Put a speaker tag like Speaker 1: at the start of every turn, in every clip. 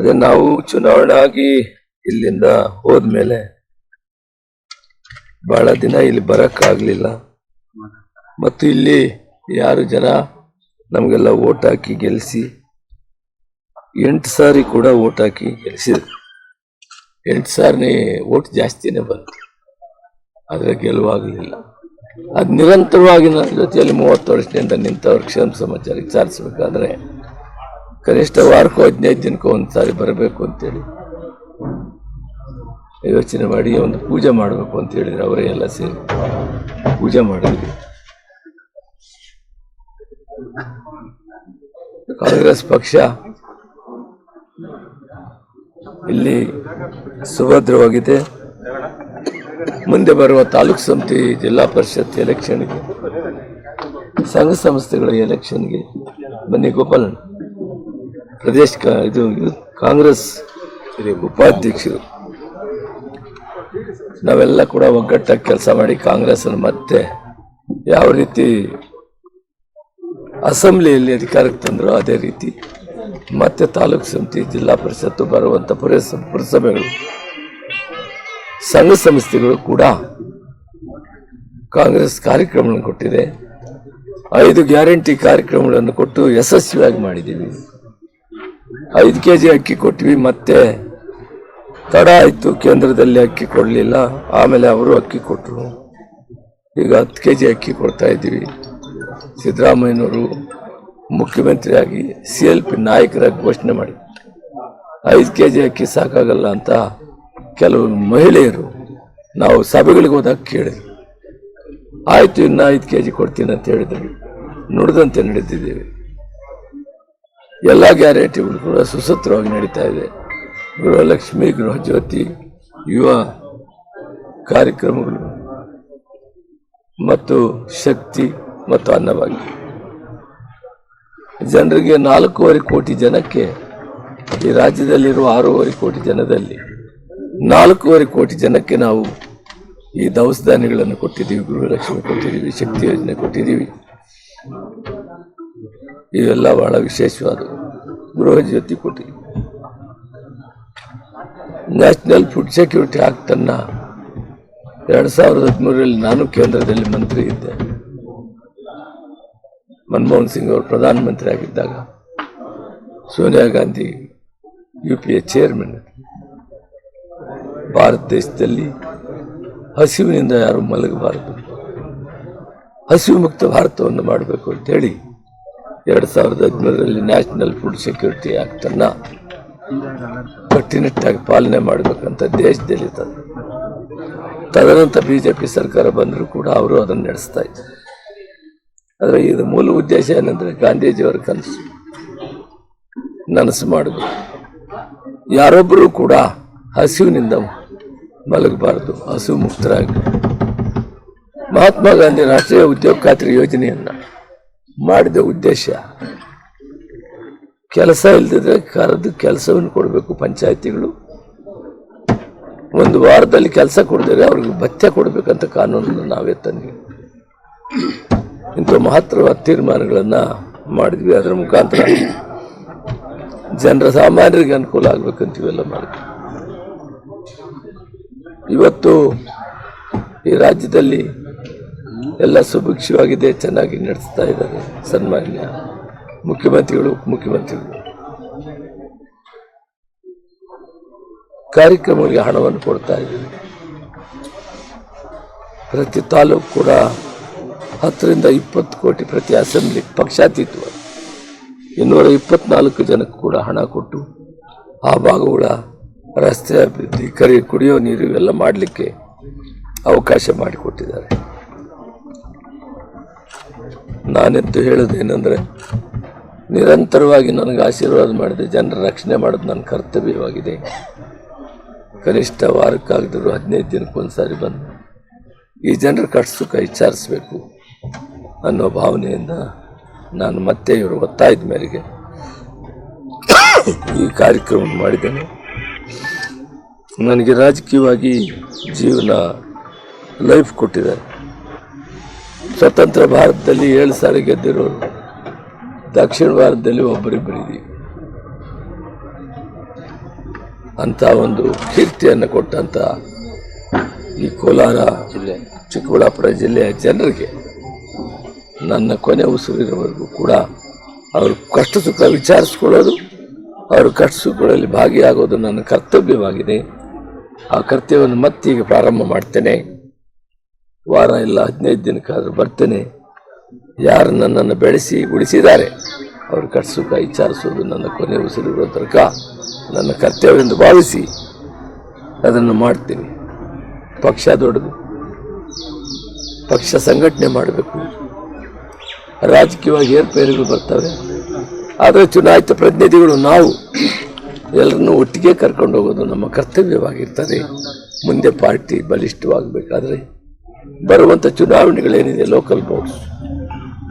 Speaker 1: ಅದೇ ನಾವು ಚುನಾವಣೆ ಆಗಿ ಇಲ್ಲಿಂದ ಹೋದ್ಮೇಲೆ ಬಹಳ ದಿನ ಇಲ್ಲಿ ಬರಕ್ಕಾಗ್ಲಿಲ್ಲ. ಮತ್ತು ಇಲ್ಲಿ ಯಾರು ಜನ ನಮಗೆಲ್ಲ ಓಟ್ ಹಾಕಿ ಗೆಲ್ಲಿಸಿ ಎಂಟು ಸಾರಿ ಕೂಡ ಓಟ್ ಹಾಕಿ ಗೆಲ್ಲಿಸಿದ್ರು ಎಂಟು ಸಾರಿ ಓಟ್ ಜಾಸ್ತಿನೇ ಬಂತು. ಆದರೆ ಗೆಲುವಾಗಲಿಲ್ಲ. ಅದು ನಿರಂತರವಾಗಿ ನನ್ನ ಜೊತೆಯಲ್ಲಿ ಮೂವತ್ತು ವರ್ಷದಿಂದ ನಿಂತವ್ರ ಕ್ಷೇಮ ಸಮಾಚಾರ ವಿಚಾರಿಸಬೇಕಾದ್ರೆ ಕನಿಷ್ಠ ವಾರಕ್ಕೂ ಹದಿನೈದು ದಿನಕ್ಕೂ ಒಂದು ಸಾರಿ ಬರಬೇಕು ಅಂತೇಳಿ. ಯೋಚನೆ ಮಾಡಿ, ಒಂದು ಪೂಜೆ ಮಾಡಬೇಕು ಅಂತ ಹೇಳಿದ್ರು ಅವರೇ ಎಲ್ಲ ಸೇರಿ. ಪೂಜೆ ಮಾಡಿದ್ವಿ. ಕಾಂಗ್ರೆಸ್ ಪಕ್ಷ ಇಲ್ಲಿ ಸುಭದ್ರವಾಗಿದೆ. ಮುಂದೆ ಬರುವ ತಾಲೂಕು ಸಮಿತಿ, ಜಿಲ್ಲಾ ಪರಿಷತ್ ಎಲೆಕ್ಷನ್ಗೆ ಸಂಘ ಸಂಸ್ಥೆಗಳ ಎಲೆಕ್ಷನ್ಗೆ ಬನ್ನಿ ಗೋಪಾಲನ್ ಪ್ರದೇಶ ಇದು ಕಾಂಗ್ರೆಸ್ ಉಪಾಧ್ಯಕ್ಷರು. ನಾವೆಲ್ಲ ಕೂಡ ಒಗ್ಗಟ್ಟಾಗಿ ಕೆಲಸ ಮಾಡಿ ಕಾಂಗ್ರೆಸ್ ಮತ್ತೆ ಯಾವ ರೀತಿ ಅಸೆಂಬ್ಲಿಯಲ್ಲಿ ಅಧಿಕಾರಕ್ಕೆ ತಂದ್ರು ಅದೇ ರೀತಿ ಮತ್ತೆ ತಾಲೂಕು ಸಮಿತಿ, ಜಿಲ್ಲಾ ಪರಿಷತ್ತು ಬರುವಂತ ಪುರಸ ಪುರಸಭೆಗಳು, ಸಂಘ ಸಂಸ್ಥೆಗಳು ಕೂಡ ಕಾಂಗ್ರೆಸ್ ಕಾರ್ಯಕ್ರಮಗಳನ್ನು ಕೊಟ್ಟಿದೆ. ಐದು ಗ್ಯಾರಂಟಿ ಕಾರ್ಯಕ್ರಮಗಳನ್ನು ಕೊಟ್ಟು ಯಶಸ್ವಿಯಾಗಿ ಮಾಡಿದ್ದೀವಿ. ಐದು ಕೆ ಜಿ ಅಕ್ಕಿ ಕೊಟ್ವಿ, ಮತ್ತೆ ತಡ ಆಯಿತು, ಕೇಂದ್ರದಲ್ಲಿ ಅಕ್ಕಿ ಕೊಡಲಿಲ್ಲ, ಆಮೇಲೆ ಅವರು ಅಕ್ಕಿ ಕೊಟ್ಟರು ಈಗ ಹತ್ತು ಕೆ ಜಿ ಅಕ್ಕಿ ಕೊಡ್ತಾ ಇದ್ದೀವಿ. ಸಿದ್ದರಾಮಯ್ಯನವರು ಮುಖ್ಯಮಂತ್ರಿಯಾಗಿ ಸಿ ಎಲ್ ಪಿ ನಾಯಕರಾಗಿ ಘೋಷಣೆ ಮಾಡಿ, ಐದು ಕೆ ಜಿ ಅಕ್ಕಿ ಸಾಕಾಗಲ್ಲ ಅಂತ ಕೆಲವು ಮಹಿಳೆಯರು ನಾವು ಸಭೆಗಳಿಗೆ ಹೋದಾಗ ಕೇಳಿದ್ರು. ಆಯ್ತು, ಇನ್ನು ಐದು ಕೆ ಜಿ ಕೊಡ್ತೀನಿ ಅಂತ ಹೇಳಿದ್ರು. ನುಡಿದಂತೆ ನಡೆದಿದ್ದೇವೆ. ಎಲ್ಲ ಗ್ಯಾರಂಟಿಗಳು ಕೂಡ ಸುಸೂತ್ರವಾಗಿ ನಡೀತಾ ಇದೆ. ಗೃಹಲಕ್ಷ್ಮಿ, ಗೃಹ ಜ್ಯೋತಿ, ಯುವ ಕಾರ್ಯಕ್ರಮಗಳು ಮತ್ತು ಶಕ್ತಿ ಮತ್ತು ಅನ್ನಭಾಗ್ಯ. ಜನರಿಗೆ ನಾಲ್ಕೂವರೆ ಕೋಟಿ ಜನಕ್ಕೆ ಈ ರಾಜ್ಯದಲ್ಲಿರುವ ಆರೂವರೆ ಕೋಟಿ ಜನದಲ್ಲಿ ನಾಲ್ಕೂವರೆ ಕೋಟಿ ಜನಕ್ಕೆ ನಾವು ಈ ದವಸ ಧಾನ್ಯಗಳನ್ನು ಕೊಟ್ಟಿದ್ದೀವಿ, ಗೃಹಲಕ್ಷ್ಮಿ ಕೊಟ್ಟಿದ್ದೀವಿ, ಶಕ್ತಿ ಯೋಜನೆ ಕೊಟ್ಟಿದ್ದೀವಿ. ಇವೆಲ್ಲ ಬಹಳ ವಿಶೇಷವಾದ ಗೃಹ ಜ್ಯೋತಿ ಕೊಟ್ಟಿ ನ್ಯಾಷನಲ್ ಫುಡ್ ಸೆಕ್ಯೂರಿಟಿ ಆಕ್ಟ್ ಅನ್ನ ಎರಡ್ ಸಾವಿರದ ಹದಿಮೂರರಲ್ಲಿ ನಾನು ಕೇಂದ್ರದಲ್ಲಿ ಮಂತ್ರಿ ಇದ್ದೆ. ಮನಮೋಹನ್ ಸಿಂಗ್ ಅವರು ಪ್ರಧಾನಮಂತ್ರಿ ಆಗಿದ್ದಾಗ Sonia Gandhi U P A chairman Bharat ದೇಶದಲ್ಲಿ ಹಸಿವಿನಿಂದ ಯಾರು ಮಲಗಬಾರದು? ಹಸಿವು ಮುಕ್ತ ಭಾರತವನ್ನು ಮಾಡಬೇಕು ಅಂತೇಳಿ ಎರಡು ಸಾವಿರದ ಹದಿಮೂರರಲ್ಲಿ ನ್ಯಾಷನಲ್ ಫುಡ್ ಸೆಕ್ಯೂರಿಟಿ ಆಕ್ಟ್ ಅನ್ನ ಕಟ್ಟುನಿಟ್ಟಾಗಿ ಪಾಲನೆ ಮಾಡಬೇಕಂತ ದೇಶದಲ್ಲಿ ತಂದು ತದನಂತರ ಬಿಜೆಪಿ ಸರ್ಕಾರ ಬಂದರೂ ಕೂಡ ಅವರು ಅದನ್ನು ನಡೆಸ್ತಾ ಇದ್ದಾರೆ ಆದರೆ ಇದು ಮೂಲ ಉದ್ದೇಶ ಏನಂದ್ರೆ ಗಾಂಧೀಜಿಯವರ ಕನಸು. ನನಸು ಮಾಡಬೇಕು ಯಾರೊಬ್ಬರೂ ಕೂಡ ಹಸಿವಿನಿಂದ ಮಲಗಬಾರದು, ಹಸಿವು ಮುಕ್ತರಾಗಿ ಮಹಾತ್ಮ ಗಾಂಧಿ ರಾಷ್ಟ್ರೀಯ ಉದ್ಯೋಗ ಖಾತ್ರಿ ಯೋಜನೆಯನ್ನ ಮಾಡಿದ ಉದ್ದೇಶ. ಕೆಲಸ ಇಲ್ದಿದ್ರೆ ಕರೆದು ಕೆಲಸವನ್ನು ಕೊಡಬೇಕು ಪಂಚಾಯತಿಗಳು. ಒಂದು ವಾರದಲ್ಲಿ ಕೆಲಸ ಕೊಡದಿದ್ರೆ ಅವ್ರಿಗೆ ಭತ್ಯೆ ಕೊಡಬೇಕಂತ ಕಾನೂನನ್ನು ನಾವೇ ತಂದ್ವಿ. ಇಂಥ ಮಹತ್ತರವಾದ ತೀರ್ಮಾನಗಳನ್ನು ಮಾಡಿದ್ವಿ. ಅದರ ಮುಖಾಂತರ ಜನರ ಸಾಮಾನ್ಯರಿಗೆ ಅನುಕೂಲ ಆಗ್ಬೇಕಂತ ಇವೆಲ್ಲ ಮಾಡಿದ್ವಿ. ಇವತ್ತು ಈ ರಾಜ್ಯದಲ್ಲಿ ಎಲ್ಲ ಸುಭಿಕ್ಷವಾಗಿದೆ ಚೆನ್ನಾಗಿ ನಡೆಸ್ತಾ ಇದ್ದಾರೆ. ಸನ್ಮಾನ್ಯ ಮುಖ್ಯಮಂತ್ರಿಗಳು, ಉಪಮುಖ್ಯಮಂತ್ರಿಗಳು. ಕಾರ್ಯಕ್ರಮಗಳಿಗೆ ಹಣವನ್ನು ಕೊಡ್ತಾ ಇದ್ದೀವಿ. ಪ್ರತಿ ತಾಲೂಕು ಕೂಡ ಹತ್ತರಿಂದ ಇಪ್ಪತ್ತು ಕೋಟಿ ಪ್ರತಿ ಅಸೆಂಬ್ಲಿ ಪಕ್ಷಾತೀತ್ವ ಇನ್ನೂರ ಇಪ್ಪತ್ನಾಲ್ಕು ಜನಕ್ಕೆ ಕೂಡ ಹಣ ಕೊಟ್ಟು ಆ ಭಾಗಗಳ ರಸ್ತೆ ಅಭಿವೃದ್ಧಿ, ಕರಿ ಕುಡಿಯೋ ನೀರು ಇವೆಲ್ಲ ಮಾಡಲಿಕ್ಕೆ ಅವಕಾಶ ಮಾಡಿಕೊಟ್ಟಿದ್ದಾರೆ. ನಾನೆಂತೂ ಹೇಳೋದೇನೆಂದರೆ ನಿರಂತರವಾಗಿ ನನಗೆ ಆಶೀರ್ವಾದ ಮಾಡಿದೆ ಜನರ ರಕ್ಷಣೆ ಮಾಡೋದು ನನ್ನ ಕರ್ತವ್ಯವಾಗಿದೆ. ಕನಿಷ್ಠ ವಾರಕ್ಕಾಗದಿದ್ರು ಹದಿನೈದು ದಿನಕ್ಕೊಂದು ಸಾರಿ ಬಂದು ಈ ಜನರ ಕಟ್ಸುಕ ವಿಚಾರಿಸಬೇಕು ಅನ್ನೋ ಭಾವನೆಯಿಂದ ನಾನು ಮತ್ತೆ ಇವರು ಒತ್ತಾಯದ ಮೇರೆಗೆ ಈ ಕಾರ್ಯಕ್ರಮ ಮಾಡಿದ್ದೇನೆ. ನನಗೆ ರಾಜಕೀಯವಾಗಿ ಜೀವನ ಲೈಫ್ ಕೊಟ್ಟಿದ್ದಾರೆ. ಸ್ವತಂತ್ರ ಭಾರತದಲ್ಲಿ ಏಳು ಸಾರಿ ಗೆದ್ದಿರೋರು ದಕ್ಷಿಣ ಭಾರತದಲ್ಲಿ ಒಬ್ಬರಿಬ್ಬರಿದ್ದೀವಿ ಅಂತ ಒಂದು ಕೀರ್ತಿಯನ್ನು ಕೊಟ್ಟಂತ ಈ ಕೋಲಾರ ಜಿಲ್ಲೆ, ಚಿಕ್ಕಬಳ್ಳಾಪುರ ಜಿಲ್ಲೆಯ ಜನರಿಗೆ, ನನ್ನ ಕೊನೆ ಉಸಿರಿರೋವರೆಗೂ ಕೂಡ ಅವರು ಕಷ್ಟ ಸುಖ ವಿಚಾರಿಸ್ಕೊಳ್ಳೋದು, ಅವ್ರ ಕಷ್ಟ ಸುಖಗಳಲ್ಲಿ ಭಾಗಿಯಾಗೋದು ನನ್ನ ಕರ್ತವ್ಯವಾಗಿದೆ. ಆ ಕರ್ತವ್ಯವನ್ನು ಮತ್ತೀಗ ಪ್ರಾರಂಭ ಮಾಡ್ತೇನೆ. ವಾರ ಇಲ್ಲ ಹದಿನೈದು ದಿನಕ್ಕಾದ್ರೂ ಬರ್ತೇನೆ. ಯಾರು ನನ್ನನ್ನು ಬೆಳೆಸಿ ಉಳಿಸಿದ್ದಾರೆ, ಅವ್ರ ಕಟ್ಸು ಕೈ ವಿಚಾರಿಸೋದು ನನ್ನ ಕೊನೆ ಉಸಿರಿರೋ ತನಕ ನನ್ನ ಕರ್ತವ್ಯವೆಂದು ಭಾವಿಸಿ ಅದನ್ನು ಮಾಡ್ತೀನಿ. ಪಕ್ಷ ದೊಡ್ಡದು, ಪಕ್ಷ ಸಂಘಟನೆ ಮಾಡಬೇಕು. ರಾಜಕೀಯವಾಗಿ ಏರ್ಪೇರುಗಳು ಬರ್ತವೆ. ಆದರೆ ಚುನಾಯಿತ ಪ್ರತಿನಿಧಿಗಳು ನಾವು ಎಲ್ಲರನ್ನೂ ಒಟ್ಟಿಗೆ ಕರ್ಕೊಂಡು ಹೋಗೋದು ನಮ್ಮ ಕರ್ತವ್ಯವಾಗಿರ್ತದೆ. ಮುಂದೆ ಪಾರ್ಟಿ ಬಲಿಷ್ಠವಾಗಬೇಕಾದ್ರೆ ಬರುವಂಥ ಚುನಾವಣೆಗಳೇನಿದೆ ಲೋಕಲ್ ಬೋರ್ಡ್ಸ್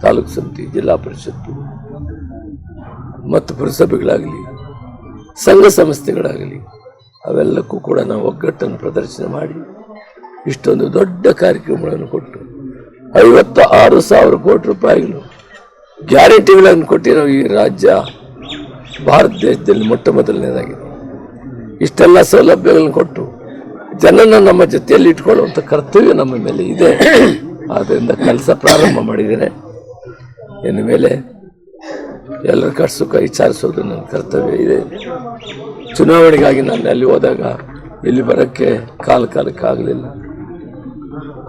Speaker 1: ತಾಲೂಕು ಸಮಿತಿ ಜಿಲ್ಲಾ ಪರಿಷತ್ತು ಮತ್ತು ಪುರಸಭೆಗಳಾಗಲಿ, ಸಂಘ ಸಂಸ್ಥೆಗಳಾಗಲಿ, ಅವೆಲ್ಲಕ್ಕೂ ಕೂಡ ನಾವು ಒಗ್ಗಟ್ಟನ್ನು ಪ್ರದರ್ಶನ ಮಾಡಿ ಇಷ್ಟೊಂದು ದೊಡ್ಡ ಕಾರ್ಯಕ್ರಮಗಳನ್ನು ಕೊಟ್ಟು ಐವತ್ತ ಆರು ಸಾವಿರ ಕೋಟಿ ರೂಪಾಯಿಗಳು ಗ್ಯಾರಂಟಿಗಳನ್ನು ಕೊಟ್ಟಿರೋ ಈ ರಾಜ್ಯ, ಭಾರತ ದೇಶದಲ್ಲಿ ಮೊಟ್ಟ ಮೊದಲನೇದಾಗಿದೆ. ಇಷ್ಟೆಲ್ಲ ಸೌಲಭ್ಯಗಳನ್ನು ಕೊಟ್ಟು ಜನನ ನಮ್ಮ ಜೊತೆಯಲ್ಲಿ ಇಟ್ಕೊಳ್ಳುವಂಥ ಕರ್ತವ್ಯ ನಮ್ಮ ಮೇಲೆ ಇದೆ. ಆದ್ದರಿಂದ ಕೆಲಸ ಪ್ರಾರಂಭ ಮಾಡಿದ್ದೇನೆ. ಇನ್ನು ಮೇಲೆ ಎಲ್ಲರ ಕಷ್ಟ ಸುಖ ವಿಚಾರಿಸೋದು ನನ್ನ ಕರ್ತವ್ಯ ಇದೆ. ಚುನಾವಣೆಗಾಗಿ ನಾನು ಅಲ್ಲಿ ಹೋದಾಗ ಇಲ್ಲಿ ಬರೋಕ್ಕೆ ಕಾಲ ಕಾಲಕ್ಕೆ ಆಗಲಿಲ್ಲ.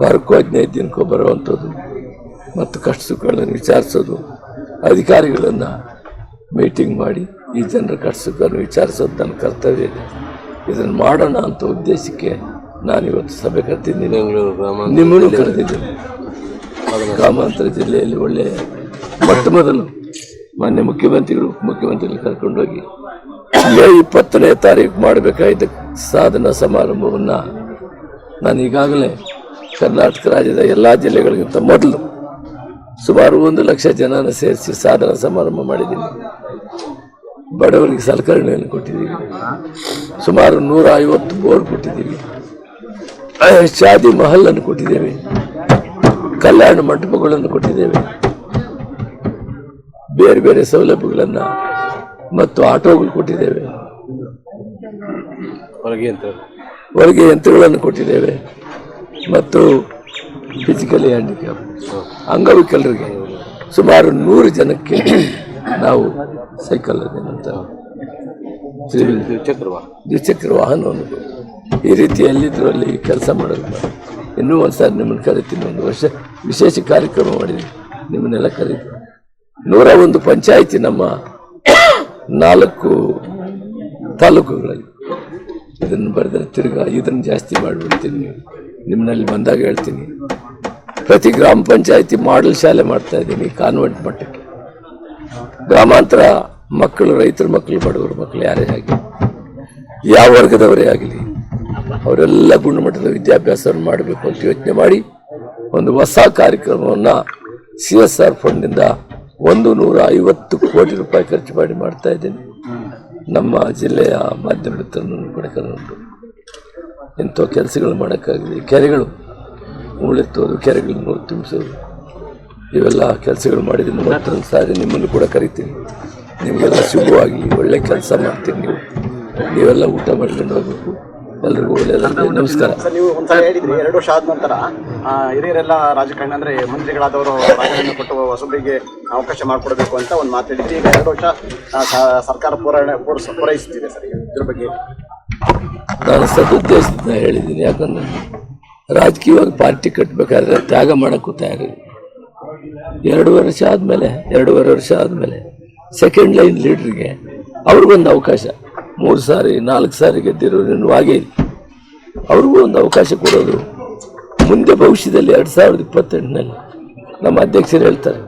Speaker 1: ವಾರಕ್ಕೂ ಹದಿನೈದು ದಿನಕ್ಕೂ ಬರುವಂಥದ್ದು, ಮತ್ತು ಕಷ್ಟ ಸುಖಗಳನ್ನು ವಿಚಾರಿಸೋದು, ಅಧಿಕಾರಿಗಳನ್ನು ಮೀಟಿಂಗ್ ಮಾಡಿ ಈ ಜನರ ಕಷ್ಟ ಸುಖವನ್ನು ವಿಚಾರಿಸೋದು ನನ್ನ ಕರ್ತವ್ಯ ಇದೆ. ಇದನ್ನು ಮಾಡೋಣ ಅಂತ ಉದ್ದೇಶಕ್ಕೆ ನಾನು ಇವತ್ತು ಸಭೆ ಕರೆದಿದ್ದೀನಿ ನಿಮ್ಮನ್ನು ಕರೆದಿದ್ದೀನಿ. ಗ್ರಾಮಾಂತರ ಜಿಲ್ಲೆಯಲ್ಲಿ ಒಳ್ಳೆಯ ಮೊಟ್ಟ ಮೊದಲು ಮಾನ್ಯ ಮುಖ್ಯಮಂತ್ರಿಗಳು ಮುಖ್ಯಮಂತ್ರಿಗಳು ಕರ್ಕೊಂಡೋಗಿ ಮೇ ಇಪ್ಪತ್ತನೇ ತಾರೀಕು ಮಾಡಬೇಕಾದ ಸಾಧನಾ ಸಮಾರಂಭವನ್ನು ನಾನು ಈಗಾಗಲೇ ಕರ್ನಾಟಕ ರಾಜ್ಯದ ಎಲ್ಲ ಜಿಲ್ಲೆಗಳಿಗಿಂತ ಮೊದಲು ಸುಮಾರು ಒಂದು ಲಕ್ಷ ಜನನ ಸೇರಿಸಿ ಸಾಧನಾ ಸಮಾರಂಭ ಮಾಡಿದ್ದೀನಿ. ಬಡವರಿಗೆ ಸಲಕರಣೆಯನ್ನು ಕೊಟ್ಟಿದ್ದೀವಿ. ಸುಮಾರು ನೂರ ಐವತ್ತು ಬೋರ್ ಕೊಟ್ಟಿದ್ದೀವಿ. ಶಾದಿ ಮಹಲನ್ನು ಕೊಟ್ಟಿದ್ದೇವೆ. ಕಲ್ಯಾಣ ಮಂಟಪಗಳನ್ನು ಕೊಟ್ಟಿದ್ದೇವೆ. ಬೇರೆ ಬೇರೆ ಸೌಲಭ್ಯಗಳನ್ನು ಮತ್ತು ಆಟೋಗಳು ಕೊಟ್ಟಿದ್ದೇವೆ.
Speaker 2: ಹೊರಗೆ
Speaker 1: ಯಂತ್ರಗಳನ್ನು ಕೊಟ್ಟಿದ್ದೇವೆ. ಮತ್ತು ಫಿಸಿಕಲಿ ಹ್ಯಾಂಡಿಕ್ಯಾಪ್ ಅಂಗವಿಕಲರಿಗೆ ಸುಮಾರು ನೂರು ಜನಕ್ಕೆ ನಾವು ಸೈಕಲ್ ದ್ವಿಚಕ್ರ ವಾಹನವನ್ನು ಈ ರೀತಿ ಎಲ್ಲಿದ್ರು ಅಲ್ಲಿ ಕೆಲಸ ಮಾಡೋದು. ಇನ್ನೂ ಒಂದು ಸಾರಿ ನಿಮ್ಮನ್ನು ಕರಿತೀನಿ ಒಂದು ವರ್ಷ ವಿಶೇಷ ಕಾರ್ಯಕ್ರಮ ಮಾಡಿದ್ವಿ ನಿಮ್ಮನ್ನೆಲ್ಲ ಕರೀತೀನಿ. ನೂರ ಒಂದು ಪಂಚಾಯಿತಿ ನಮ್ಮ ನಾಲ್ಕು ತಾಲೂಕುಗಳಲ್ಲಿ. ಇದನ್ನು ಬರೆದ್ರೆ ತಿರ್ಗಾ ಇದನ್ನು ಜಾಸ್ತಿ ಮಾಡಿಬಿಡ್ತೀನಿ ನೀವು. ನಿಮ್ಮನಲ್ಲಿ ಬಂದಾಗ ಹೇಳ್ತೀನಿ. ಪ್ರತಿ ಗ್ರಾಮ ಪಂಚಾಯಿತಿ ಮಾಡಲ್ ಶಾಲೆ ಮಾಡ್ತಾ ಇದ್ದೀನಿ ಕಾನ್ವೆಂಟ್ ಮಟ್ಟಕ್ಕೆ. ಗ್ರಾಮಾಂತರ ಮಕ್ಕಳು, ರೈತರ ಮಕ್ಕಳು, ಬಡವರ ಮಕ್ಕಳು ಯಾರೇ ಆಗಲಿ, ಯಾವ ವರ್ಗದವರೇ ಆಗಲಿ, ಅವರೆಲ್ಲ ಗುಣಮಟ್ಟದ ವಿದ್ಯಾಭ್ಯಾಸವನ್ನು ಮಾಡಬೇಕು ಅಂತ ಯೋಚನೆ ಮಾಡಿ ಒಂದು ಹೊಸ ಕಾರ್ಯಕ್ರಮವನ್ನು ಸಿ ಎಸ್ ಆರ್ ಫಂಡ್ನಿಂದ ಒಂದು ನೂರ ಐವತ್ತು ಕೋಟಿ ರೂಪಾಯಿ ಖರ್ಚು ಮಾಡಿ ಮಾಡ್ತಾ ಇದ್ದೀನಿ. ನಮ್ಮ ಜಿಲ್ಲೆಯ ಮಾಧ್ಯಮ ಕೂಡ ಕರ್ಕೊಂಡು ಇಂಥ ಕೆಲಸಗಳು ಮಾಡೋಕ್ಕಾಗಲಿ. ಕೆರೆಗಳು ಉಳಿತೋದು ಕೆರೆಗಳನ್ನು ತುಂಬಿಸೋದು. ಇವೆಲ್ಲ ಕೆಲಸಗಳು ಮಾಡಿದ್ದೀನಿ ಮತ್ತೊಂದು ಸಾರಿ ನಿಮ್ಮನ್ನು ಕೂಡ ಕರಿತೀನಿ. ನಿಮಗೆಲ್ಲ ಶುಭವಾಗಿ ಒಳ್ಳೆ ಕೆಲಸ ಮಾಡ್ತೀನಿ ನೀವು. ನೀವೆಲ್ಲ ಊಟ ಮಾಡ್ಕೊಂಡು ಹೋಗ್ಬೇಕು. ಎಲ್ಲರಿಗೂ ಒಳ್ಳೆಯದಾಗಲಿ. ನಮಸ್ಕಾರ.
Speaker 3: ಸರ್ ನೀವು ಒಂದ್ಸಲ ಹೇಳಿದ್ರಿ ಎರಡು ವರ್ಷ ಆದ ನಂತರ ಆ, ಹಿರಿಯರೆಲ್ಲ ರಾಜಕಾರಣ ಅಂದ್ರೆ ಮಂತ್ರಿಗಳಾದವರು ರಾಜಕಾರಣ ಕೊಟ್ಟು ಹೊಸಬರಿಗೆ ಅವಕಾಶ ಮಾಡಿಕೊಡಬೇಕು ಅಂತ ಒಂದು ಮಾತು ಹೇಳಿದ್ರಿ. ಈಗ ಎರಡು ವರ್ಷ ಸರ್ಕಾರ ಪೂರೈಣೆ ಪೂರೈಸ್- ಪೂರೈಸುತ್ತಿದೆ ಸರ್ ಇದ್ರ ಬಗ್ಗೆ.
Speaker 1: ನಾನು ಸದುದ್ದೇಶದಿಂದ ಹೇಳಿದ್ದೀನಿ. ಯಾಕಂದ್ರೆ ರಾಜಕೀಯವಾಗಿ ಪಾರ್ಟಿ ಕಟ್ಟಬೇಕಾದ್ರೆ ತ್ಯಾಗ ಮಾಡೋಕ್ಕೂ ತಯಾರಿ ಎರಡು ವರ್ಷ ಆದಮೇಲೆ ಎರಡೂವರೆ ವರ್ಷ ಆದಮೇಲೆ ಸೆಕೆಂಡ್ ಲೈನ್ ಲೀಡ್ರಿಗೆ ಅವ್ರಿಗೊಂದು ಅವಕಾಶ. ಮೂರು ಸಾರಿ ನಾಲ್ಕು ಸಾರಿ ಗೆದ್ದಿರೋರು ಹಾಗೆ. ಅವ್ರಿಗೂ ಒಂದು ಅವಕಾಶ ಕೊಡೋದು ಮುಂದೆ ಭವಿಷ್ಯದಲ್ಲಿ ಎರಡು ಸಾವಿರದ ಇಪ್ಪತ್ತೆಂಟನಲ್ಲಿ ನಮ್ಮ ಅಧ್ಯಕ್ಷರು ಹೇಳ್ತಾರೆ.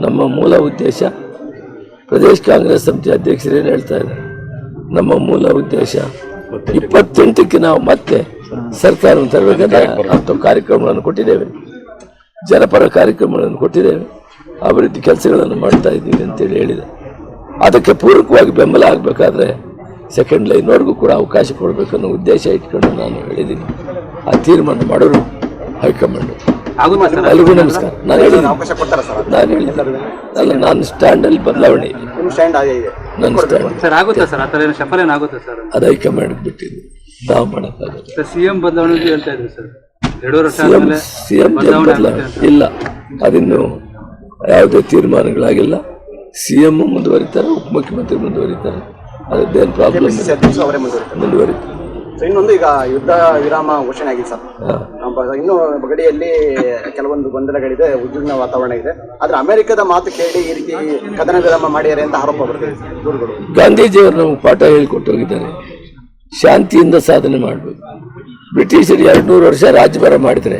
Speaker 1: ನಮ್ಮ ಮೂಲ ಉದ್ದೇಶ ಪ್ರದೇಶ ಕಾಂಗ್ರೆಸ್ ಸಮಿತಿ ಅಧ್ಯಕ್ಷರು ಏನು ಹೇಳ್ತಾ ಇದ್ದಾರೆ? ನಮ್ಮ ಮೂಲ ಉದ್ದೇಶ ಇಪ್ಪತ್ತೆಂಟಕ್ಕೆ ನಾವು ಮತ್ತೆ ಸರ್ಕಾರವನ್ನು ತರಬೇಕಂದ್ರೆ ಅಂತ ಕಾರ್ಯಕ್ರಮಗಳನ್ನು ಕೊಟ್ಟಿದ್ದೇವೆ. ಜನಪರ ಕಾರ್ಯಕ್ರಮಗಳನ್ನು ಕೊಟ್ಟಿದ್ದೇವೆ. ಅಭಿವೃದ್ಧಿ ಕೆಲಸಗಳನ್ನು ಮಾಡ್ತಾ ಇದ್ದೀವಿ ಅಂತೇಳಿ ಹೇಳಿದೆ. ಅದಕ್ಕೆ ಪೂರಕವಾಗಿ ಬೆಂಬಲ ಆಗಬೇಕಾದ್ರೆ ಸೆಕೆಂಡ್ ಲೈನ್ವರೆಗೂ ಕೂಡ ಅವಕಾಶ ಕೊಡಬೇಕನ್ನೋ ಉದ್ದೇಶ ಇಟ್ಕೊಂಡು ನಾನು ಹೇಳಿದ್ದೀನಿ. ಆ ತೀರ್ಮಾನ ಮಾಡೋರು ಹೈಕಮಾಂಡ್.
Speaker 2: ಎಲ್ಲರಿಗೂ
Speaker 1: ಎಲ್ರಿಗೂ ನಮಸ್ಕಾರ. ನಾನು ಹೇಳಿದ್ದೀನಿ.
Speaker 3: ಅವಕಾಶ ಕೊಡ್ತಾರ ಸರ್
Speaker 1: ನಾನು ಹೇಳಿದ್ದೆ ಅಲ್ಲ ನಾನು ಸ್ಟ್ಯಾಂಡಲ್ಲಿ ಬದಲಾವಣೆ ಇದೆ
Speaker 3: ಸ್ಟ್ಯಾಂಡ್ ಆಗಿದೆ
Speaker 1: ನನ್ನ ಸ್ಟ್ಯಾಂಡ್.
Speaker 2: ಸರ್ ಆಗುತ್ತಾ ಸರ್? ಆ ಥರ ಏನು ಶಫಲ್ ಏನು ಸರ್?
Speaker 1: ಅದು ಹೈಕಮಾಂಡ್ ಬಿಟ್ಟಿದ್ದು ನಾವು
Speaker 2: ಸಿ ಎಂ ಬದಲಾವಣೆ ಅಂತ ಹೇಳ್ತಾ ಇದ್ದೀವಿ ಸರ್.
Speaker 1: ಸಿಎಂ ಸಿಎಂ
Speaker 2: ಬದಲಾವಣೆ
Speaker 1: ಇಲ್ಲ. ಅದಿನ್ನು ಯಾವುದೇ ತೀರ್ಮಾನಗಳಾಗಿಲ್ಲ. ಸಿಎಂ ಮುಂದುವರಿತಾರೆ ಉಪಮುಖ್ಯಮಂತ್ರಿ ಮುಂದುವರಿತಾರೆ. ಅದೇನು ಪ್ರಾಬ್ಲಮ್
Speaker 3: ಮುಂದುವರಿತಾರೆ. ಇನ್ನೊಂದು ಈಗ ಯುದ್ಧ ವಿರಾಮ ಘೋಷಣೆ ಆಗಿದೆ ಸರ್. ಇನ್ನು ಗಡಿಯಲ್ಲಿ ಕೆಲವೊಂದು ಗೊಂದಲಗಳಿದೆ ಉದ್ವಿಗ್ನ ವಾತಾವರಣ ಇದೆ. ಆದ್ರೆ ಅಮೆರಿಕದ ಮಾತು ಕೇಳಿ ಈ ರೀತಿ ಕದನ ವಿರಾಮ ಮಾಡಿದ್ದಾರೆ ಅಂತ ಆರೋಪ ಬರ್ತಿದೆ
Speaker 1: ಗಾಂಧೀಜಿಯವರು ನಮಗೆ ಪಾಠ ಹೇಳಿಕೊಟ್ಟು ಹೋಗಿದ್ದಾರೆ. ಶಾಂತಿಯಿಂದ ಸಾಧನೆ ಮಾಡಬೇಕು. ಬ್ರಿಟಿಷರು ಎರಡು ನೂರು ವರ್ಷ ರಾಜ್ಯಭಾರ ಮಾಡಿದರೆ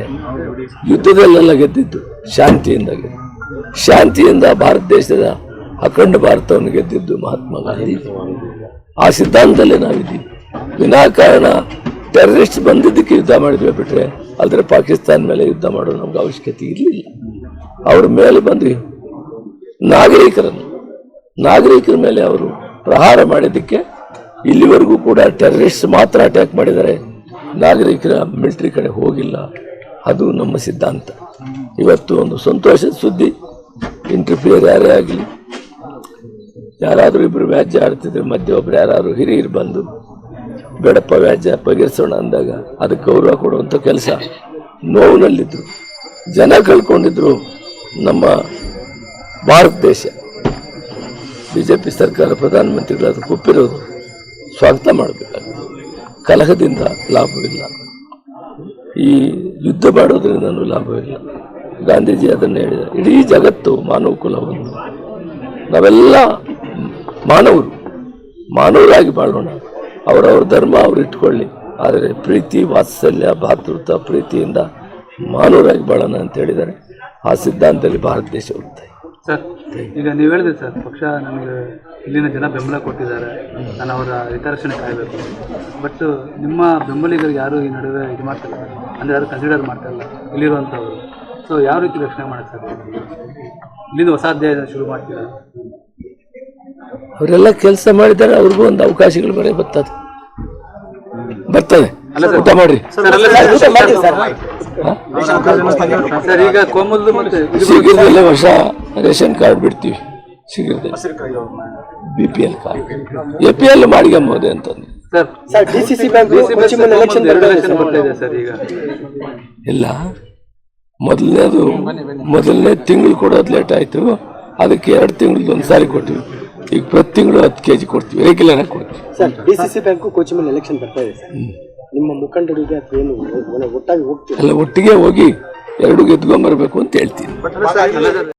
Speaker 1: ಯುದ್ಧದಲ್ಲೆಲ್ಲ ಗೆದ್ದಿದ್ದು ಶಾಂತಿಯಿಂದ ಗೆದ್ದು ಶಾಂತಿಯಿಂದ ಭಾರತ ದೇಶದ ಅಖಂಡ ಭಾರತವನ್ನು ಗೆದ್ದಿದ್ದು ಮಹಾತ್ಮ ಗಾಂಧಿ. ಆ ಸಿದ್ಧಾಂತದಲ್ಲೇ ನಾವಿದ್ದೀವಿ. ವಿನಾಕಾರಣ ಟೆರರಿಸ್ಟ್ ಬಂದಿದ್ದಕ್ಕೆ ಯುದ್ಧ ಮಾಡಿದ್ವಿ ಬಿಟ್ಟರೆ ಆದರೆ ಪಾಕಿಸ್ತಾನ ಮೇಲೆ ಯುದ್ಧ ಮಾಡೋ ನಮ್ಗೆ ಅವಶ್ಯಕತೆ ಇರಲಿಲ್ಲ. ಅವ್ರ ಮೇಲೆ ಬಂದ್ವಿ ನಾಗರಿಕರನ್ನು, ನಾಗರಿಕರ ಮೇಲೆ ಅವರು ಪ್ರಹಾರ ಮಾಡಿದ್ದಕ್ಕೆ ಇಲ್ಲಿವರೆಗೂ ಕೂಡ ಟೆರರಿಸ್ಟ್ ಮಾತ್ರ ಅಟ್ಯಾಕ್ ಮಾಡಿದ್ದಾರೆ. ನಾಗರಿಕರ ಮಿಲಿಟರಿ ಕಡೆ ಹೋಗಿಲ್ಲ. ಅದು ನಮ್ಮ ಸಿದ್ಧಾಂತ. ಇವತ್ತು ಒಂದು ಸಂತೋಷದ ಸುದ್ದಿ. ಇಂಟರ್ಫಿಯರ್ ಯಾರೇ ಆಗಲಿ, ಯಾರಾದರೂ ಇಬ್ಬರು ವ್ಯಾಜ್ಯ ಆಡ್ತಿದ್ರೆ ಮಧ್ಯೆ ಒಬ್ರು ಯಾರಾದರೂ ಹಿರಿಯರು ಬಂದು, ಬೇಡಪ್ಪ ವ್ಯಾಜ್ಯ, ಬಗೆಹರಿಸೋಣ ಅಂದಾಗ ಅದಕ್ಕೆ ಗೌರವ ಕೊಡುವಂಥ ಕೆಲಸ. ನೋವಿನಲ್ಲಿದ್ದರು ಜನ ಕಳ್ಕೊಂಡಿದ್ರು ನಮ್ಮ ಭಾರತ ದೇಶ. ಬಿ ಜೆ ಪಿ ಸರ್ಕಾರ ಪ್ರಧಾನಮಂತ್ರಿಗಳು ಅದಕ್ಕೆ ಒಪ್ಪಿರೋದು ಸ್ವಾಗತ ಮಾಡಬೇಕಾಗುತ್ತೆ. ಕಲಹದಿಂದ ಲಾಭವಿಲ್ಲ. ಈ ಯುದ್ಧ ಮಾಡೋದ್ರಿಂದ ಲಾಭವಿಲ್ಲ. ಗಾಂಧೀಜಿ ಅದನ್ನು ಹೇಳಿದ, ಇಡೀ ಜಗತ್ತು ಮಾನವ ಕುಲವನ್ನು ನಾವೆಲ್ಲ ಮಾನವರು, ಮಾನವರಾಗಿ ಬಾಳೋಣ. ಅವರವ್ರ ಧರ್ಮ ಅವ್ರು ಇಟ್ಕೊಳ್ಳಿ. ಆದರೆ ಪ್ರೀತಿ, ವಾತ್ಸಲ್ಯ, ಭಾತೃತ್ವ, ಪ್ರೀತಿಯಿಂದ ಮಾನವರಾಗಿ ಬಾಳೋಣ ಅಂತ ಹೇಳಿದ್ದಾರೆ. ಆ ಸಿದ್ಧಾಂತದಲ್ಲಿ ಭಾರತ ದೇಶ ಹೋಗ್ತಾ
Speaker 2: ಈಗ ನೀವು ಹೇಳಿದೆ ಸರ್, ಪಕ್ಷ ನನಗೆ ಇಲ್ಲಿನ ಜನ ಬೆಂಬಲ ಕೊಟ್ಟಿದ್ದಾರೆ ನಾನು ಅವರ ಹಿತರಕ್ಷಣೆ ಕಾಯಬೇಕು. ಬಟ್ ನಿಮ್ಮ ಬೆಂಬಲಿಗರಿಗೆ ಯಾರು ಈ ನಡುವೆ ಇದು ಮಾಡ್ತಿಲ್ಲ ಅಂದರೆ ಯಾರು ಕನ್ಸಿಡರ್ ಮಾಡ್ತಾ ಇಲ್ಲ? ಇಲ್ಲಿರುವಂಥವ್ರು. ಸೊ ಯಾವ ರೀತಿ ರಕ್ಷಣೆ ಮಾಡ್ತಾರೆ ಸಾಧ್ಯ? ಇಲ್ಲಿಂದ ಹೊಸ ಅಧ್ಯಾಯ ಶುರು ಮಾಡ್ತೀರಾ?
Speaker 1: ಅವರೆಲ್ಲ ಕೆಲಸ ಮಾಡಿದ್ದಾರೆ ಅವ್ರಿಗೂ ಒಂದು ಅವಕಾಶಗಳು ಬರೀ ಬರ್ತದೆ. ಬರ್ತದೆ. ಊಟ ಮಾಡ್ರಿ?
Speaker 2: ಸರ್ ಈಗ ಕೋಮಲ್ ಮತ್ತೆ
Speaker 1: ವರ್ಷ ರೇಷನ್ ಕಾರ್ಡ್ ಬಿಡ್ತೀವಿ. ಶೀಘ್ರದಲ್ಲಿ B P L card A P L ಮಾಡಿಕೊಂಬೋದೆ ಅಂತಂದು.
Speaker 2: Sir
Speaker 4: sir DCC bank
Speaker 2: municipal election ಎರಡು ಎಲೆಕ್ಷನ್ ಬರ್ತಾ ಇದೆ ಸರ್ ಈಗ.
Speaker 1: ಇಲ್ಲ. ಮೊದಲನೇದು ಮೊದಲನೇ ತಿಂಗಳು ಕೊಡೋದು ಲೇಟ್ ಆಯಿತು. ಅದಕ್ಕೆ ಎರಡು ತಿಂಗಳದ್ದು ಒಂದು ಸಾರಿ ಕೊಟ್ಟಿವಿ. ಈಗ ಪ್ರತಿ ತಿಂಗಳು ಹತ್ತು ಕೆ ಜಿ ಕೊಡ್ತೀವಿ. ರೆಗ್ಯುಲರ್ ಆಗಿ ಕೊಡ್ತೀವಿ.
Speaker 4: ಸರ್ ಡಿಸಿಸಿ ಬ್ಯಾಂಕ್ ಮೇಲೆ ಎಲೆಕ್ಷನ್ ಬರ್ತಾ ಇದೆ ಸರ್. ನಿಮ್ಮ ಮುಖಂಡರಿಗೆ ಏನು ಒಟ್ಟಾಗಿ ಹೋಗ್ತೀವಿ
Speaker 1: ಎಲ್ಲ ಒಟ್ಟಿಗೆ ಹೋಗಿ ಎರಡು ಗೆದ್ಕೊಂಬರ್ಬೇಕು ಅಂತ ಹೇಳ್ತೀನಿ.